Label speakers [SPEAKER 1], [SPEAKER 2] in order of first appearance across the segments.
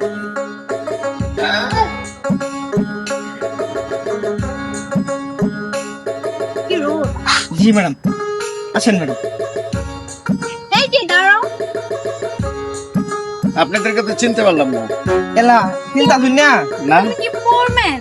[SPEAKER 1] জি madam. আসেন madam.
[SPEAKER 2] এই যে দাঁড়াও।
[SPEAKER 3] আপনাদেরকে তো চিনতে পারলাম না।
[SPEAKER 1] এলা চিন্তা করি না।
[SPEAKER 3] না?
[SPEAKER 2] কি ফোরম্যান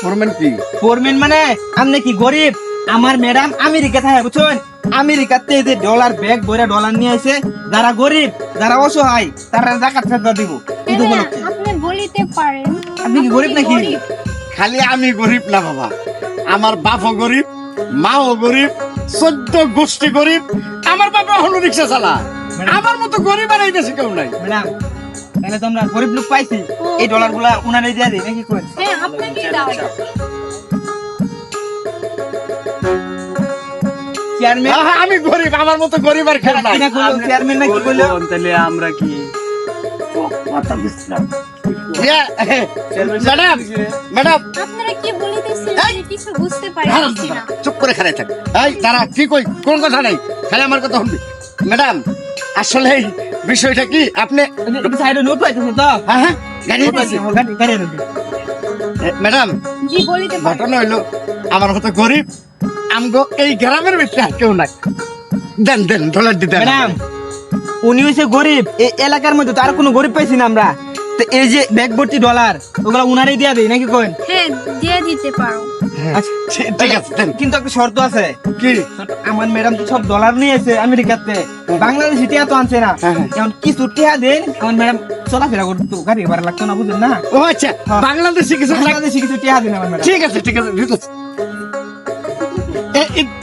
[SPEAKER 3] ফোরম্যান কি?
[SPEAKER 1] ফোরম্যান মানে আপনি কি গরিব? আমার ম্যাডাম আমেরিকা থাকে বুঝছেন? আমেরিকাতে যে ডলার ব্যাগ ভরে ডলার নিয়ে আসে যারা গরিব যারা অসহায় তারা জাকাত ফেরত দিব। ঈদ উপলক্ষে।
[SPEAKER 2] আপনি বলিতে পারেন।
[SPEAKER 1] আপনি কি গরিব নাকি।
[SPEAKER 3] খালি আমি গরিব না বাবা। আমার বাপও গরিব মাও গরিব চোদ্দ গোষ্ঠী গরিব। আমার বাবা হলো রিক্সা চালা। আমার মতো গরিব আর এই দেশে কেউ নাই।
[SPEAKER 1] ম্যাডাম তাহলে তো আমরা গরিব লোক পাইছি এই ডলারগুলা উনারে দিয়ে দিই নাকি কই?
[SPEAKER 2] হ্যাঁ আপনাকে দাও।
[SPEAKER 1] চেয়ারম্যান
[SPEAKER 3] আমি গরিব আমার মতো গরিব আর কেউ নাই।
[SPEAKER 1] চেয়ারম্যান নাকি কইলো
[SPEAKER 4] তাহলে আমরা কি?
[SPEAKER 3] Yeah, madam madam.
[SPEAKER 2] আপনারা কি বলিতেছেন কিছু বুঝতে পারি না?
[SPEAKER 3] চুপ করে খারাই থাক। এই দাঁড়া কি কই? কোন কথা নাই? খালি আমার কথা শুনবি। ম্যাডাম আসলে বিষয়টা কি? আপনি
[SPEAKER 1] সাইডে নোট পাইতেছে তো?
[SPEAKER 3] হ্যাঁ হ্যাঁ গাড়ি ম্যাডাম ঘটনা হইল আমার মতো গরিব আমগো এই গ্রামের ভিতরে কেউ নাই। দেন দেন ডলার দি দেন।
[SPEAKER 1] ম্যাডাম উনি হইছে গরিব। এই এলাকার মধ্যে তো আর কোনো গরিব পাইছি না আমরা। তো এই যে ব্যাগ ভর্তি ডলার ওগুলা উনারই দিয়া দেই নাকি কোন
[SPEAKER 2] হ্যাঁ দিয়ে দিতে পারো।
[SPEAKER 1] আচ্ছা
[SPEAKER 3] ঠিক- ঠিক আছে দেন।
[SPEAKER 1] কিন্তু একটা শর্ত আছে।
[SPEAKER 3] কি?
[SPEAKER 1] আমার ম্যাডাম তো সব ডলার নিয়ে এসে আমেরিকাতে। বাংলাদেশি টিয়া তো আনছে না।
[SPEAKER 3] হ্যাঁ, হ্যাঁ।
[SPEAKER 1] এখন কিছু টিয়া দেন আমার ম্যাডাম চলাফেরা করতো গাড়ি ভাড়া লাগতো না বুঝলেন না?
[SPEAKER 3] ও আচ্ছা
[SPEAKER 1] হ্যাঁ।
[SPEAKER 3] বাংলাদেশি কিছু লাগ-
[SPEAKER 1] বাংলাদেশি কিছু টিয়া দিন আমার ম্যাডাম।
[SPEAKER 3] ঠিক আছে ঠিক আছে।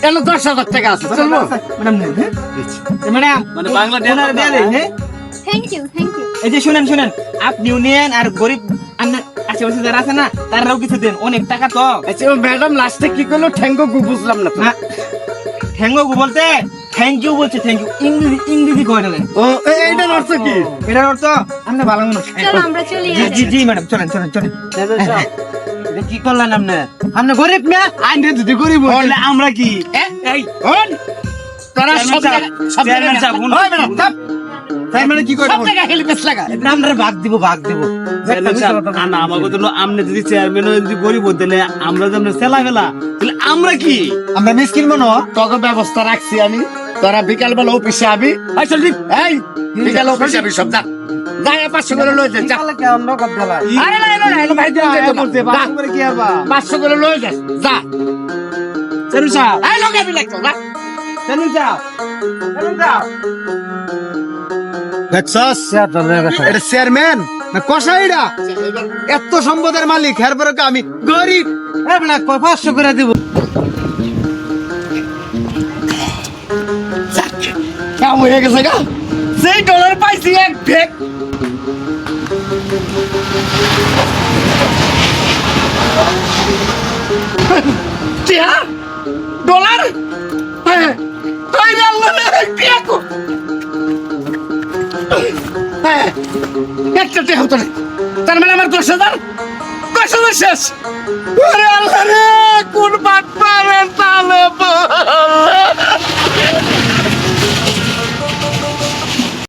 [SPEAKER 3] এলো দশ হাজার টাকা আছে চলবো
[SPEAKER 1] ম্যাডাম হ্যাঁ? ম্যাডাম
[SPEAKER 4] মানে বাংলা
[SPEAKER 1] হ্যাঁ?
[SPEAKER 2] থ্যাংক ইউ থ্যাংক ইউ
[SPEAKER 1] এই যে শুনেন শুনেন আপনিও নেন আর গরিব আশেপাশে যারা আছে না তারাও কিছু দেন অনেক টাকা তো।
[SPEAKER 3] আচ্ছা ম্যাডাম লাস্টে কি করল? ঠ্যাঙ্গো গু বুঝলাম না।
[SPEAKER 1] না থ্যাংক বলতে থ্যাংক ইউ বলছে থ্যাংক ইউ ইংরেজি ইংরেজি কয় দিলেন
[SPEAKER 3] ও এইটার অর্থ কি?
[SPEAKER 1] এটার অর্থ আপনি ভালো মানুষ।
[SPEAKER 2] চলো আমরা চলে
[SPEAKER 1] জি জি ম্যাডাম চলেন চলেন চলেন।
[SPEAKER 4] কি করলেন আপনি? আপনি গরিব না? আইন যদি গরিব আমরা কি?
[SPEAKER 3] এই তোরা সব সব।
[SPEAKER 1] মানে কি
[SPEAKER 3] সব লাগা
[SPEAKER 1] আমরা ভাগ দিব ভাগ দিব।
[SPEAKER 4] যদি চেয়ারম্যান যদি গরিব তাহলে আমরা যে সেলা ফেলা তাহলে আমরা কি?
[SPEAKER 1] আমরা মিসকিন মনো
[SPEAKER 3] তোকে ব্যবস্থা রাখছি আমি। তোরা বিকাল বেলা অফিসে আবি। বিকাল অফিসে আবি সব যা। যাই পাঁচশো করে লয়ে যা। আরে পাঁচশো করে লয়ে যাস যা।
[SPEAKER 4] চেয়ারম্যান
[SPEAKER 3] আমি লাগতো
[SPEAKER 5] এটা না এত সম্পদের মালিক এর পরে আমি? গরিব।
[SPEAKER 1] পাঁচশো করে দিব।
[SPEAKER 3] হয়ে গেছে গা। সেই ডলার পাইছি এক ভেক। টিয়া, ডলার? তাই একটা টিয়া হতো না। তার মানে আমার দশ হাজার? দশ হাজার আল্লাহ রে, কোন বাট